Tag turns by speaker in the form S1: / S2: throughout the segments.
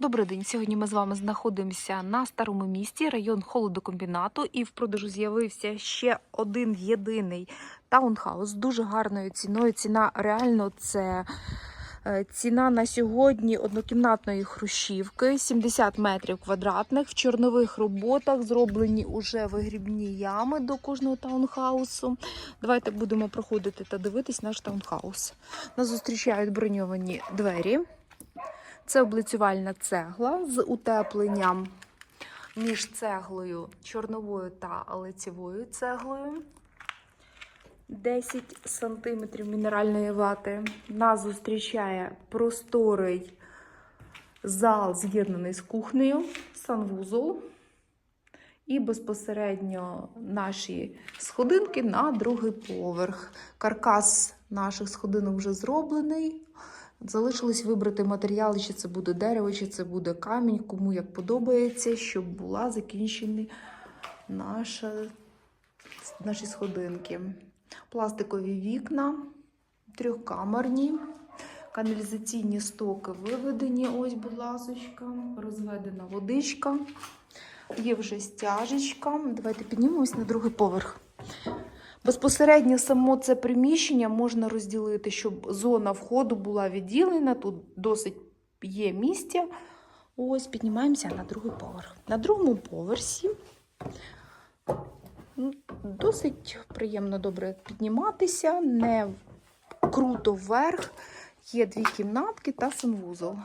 S1: Добрий день. Сьогодні ми з вами знаходимося на старому місті, район холодокомбінату, і в продажу з'явився ще один єдиний таунхаус дуже гарною ціною. Ціна реально це е, ціна на сьогодні однокімнатної хрущівки 70 метрів квадратних в чорнових роботах. Зроблені уже вигрібні ями до кожного таунхаусу. Давайте будемо проходити та дивитись наш таунхаус. Нас зустрічають броньовані двері. Це облицювальна цегла з утепленням між цеглою чорновою та лицевою цеглою. 10 см мінеральної вати. Нас зустрічає просторий зал, з'єднаний з кухнею, санвузол. І безпосередньо наші сходинки на другий поверх. Каркас наших сходинок вже зроблений. Залишилось вибрати матеріали, чи це буде дерево, чи це буде камінь, кому як подобається, щоб була закінчена наша, наші сходинки. Пластикові вікна, трьохкамерні, каналізаційні стоки виведені. Ось, будь ласочка, розведена водичка. Є вже стяжечка. Давайте піднімемось на другий поверх. Безпосередньо само це приміщення можна розділити, щоб зона входу була відділена. Тут досить є місця. Ось піднімаємося на другий поверх. На другому поверсі ну, досить приємно добре підніматися, не круто вверх. Є дві кімнатки та санвузол.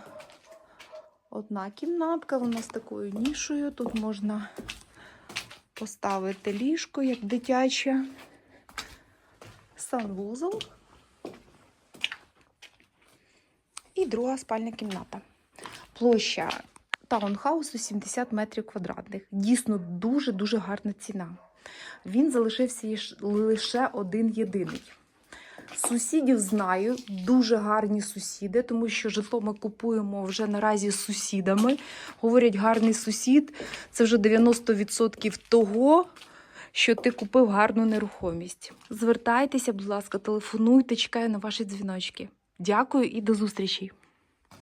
S1: Одна кімнатка, вона з такою нішою. Тут можна поставити ліжко, як дитяче санвузол і друга спальня кімната. Площа таунхаусу 70 метрів квадратних. Дійсно дуже-дуже гарна ціна. Він залишився лише один єдиний. Сусідів знаю, дуже гарні сусіди, тому що житло ми купуємо вже наразі з сусідами. Говорять, гарний сусід це вже 90% того, що ти купив гарну нерухомість. Звертайтеся, будь ласка, телефонуйте, чекаю на ваші дзвіночки. Дякую і до зустрічі!